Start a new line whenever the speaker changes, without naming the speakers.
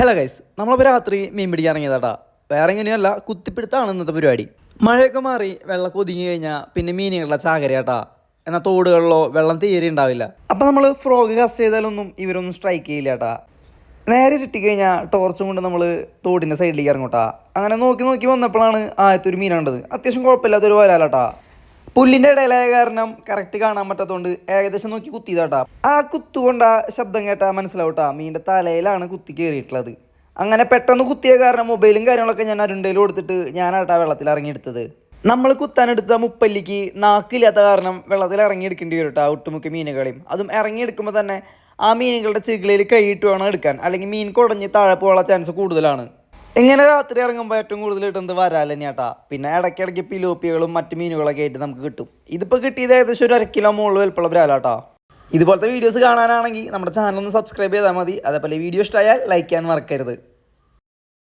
Hello guys നമ്മളിപ്പോൾ രാത്രി മീൻ പിടിക്കാൻ ഇറങ്ങിയതാട്ടാ. വേറെ എങ്ങനെയല്ല കുത്തിപ്പിടുത്താണ് ഇന്നത്തെ പരിപാടി. മഴയൊക്കെ മാറി വെള്ളം ഒതുങ്ങി കഴിഞ്ഞാൽ പിന്നെ മീനുകളുടെ ചാകരയാട്ടാ. എന്നാൽ തോടുകളിലോ വെള്ളം തീരെ ഉണ്ടാവില്ല. അപ്പം നമ്മൾ ഫ്രോഗ് കാസ്റ്റ് ചെയ്താലൊന്നും ഇവരൊന്നും സ്ട്രൈക്ക് ചെയ്യില്ല കേട്ടാ നേരെ കിട്ടിക്കഴിഞ്ഞാൽ ടോർച്ചും കൊണ്ട് നമ്മൾ തോടിന്റെ സൈഡിലേക്ക് ഇറങ്ങൂട്ടാ. അങ്ങനെ നോക്കി നോക്കി വന്നപ്പോഴാണ് ആദ്യത്തെ ഒരു മീൻ കണ്ടത്. അത്യാവശ്യം കുഴപ്പമില്ലാത്തൊരു വരാലാട്ടാ. പുല്ലിന്റെ ഇടയിലായ കാരണം കറക്റ്റ് കാണാൻ പറ്റാത്തതുകൊണ്ട് ഏകദേശം നോക്കി കുത്തിയതാട്ടാ. ആ കുത്തുകൊണ്ട് ആ ശബ്ദം കേട്ടാ മനസ്സിലാവട്ടാ. മീന്റെ തലയിലാണ് കുത്തി കയറിയിട്ടുള്ളത് അങ്ങനെ പെട്ടെന്ന് കുത്തിയ കാരണം മൊബൈലും കാര്യങ്ങളൊക്കെ ഞാൻ അരുണ്ടയിൽ കൊടുത്തിട്ട് ഞാനാട്ടാ വെള്ളത്തിൽ ഇറങ്ങിയെടുത്തത്. നമ്മൾ കുത്താനെടുത്ത മുപ്പല്ലിക്ക് നാക്കില്ലാത്ത കാരണം വെള്ളത്തിൽ ഇറങ്ങിയെടുക്കേണ്ടി വരും കേട്ടോ ഒട്ടുമുക്ക മീനുകളെയും. അതും ഇറങ്ങിയെടുക്കുമ്പോൾ തന്നെ ആ മീനുകളുടെ ചികിളിയിൽ കൈയിട്ട് വേണം എടുക്കാൻ. അല്ലെങ്കിൽ മീൻ കുടഞ്ഞ് താഴെ പോകാനുള്ള ചാൻസ് കൂടുതലാണ്. ഇങ്ങനെ രാത്രി ഇറങ്ങുമ്പോൾ ഏറ്റവും കൂടുതൽ കിട്ടുന്നത് വരാൽ തന്നെയാട്ടാ പിന്നെ ഇടയ്ക്കിടയ്ക്ക് പിലോപ്പികളും മറ്റ് മീനുകളൊക്കെ ആയിട്ട് നമുക്ക് കിട്ടും. ഇതിപ്പോൾ കിട്ടിയത് ഏകദേശം ഒരു അര കിലോ മുകളിൽ വലുപ്പമുള്ള വരാലാട്ടാ ഇതുപോലത്തെ വീഡിയോസ് കാണാനാണെങ്കിൽ നമ്മുടെ ചാനൽ ഒന്ന് സബ്സ്ക്രൈബ് ചെയ്താൽ മതി. അതേപോലെ വീഡിയോ ഇഷ്ടമായാൽ ലൈക്ക് ചെയ്യാൻ മറക്കരുത്.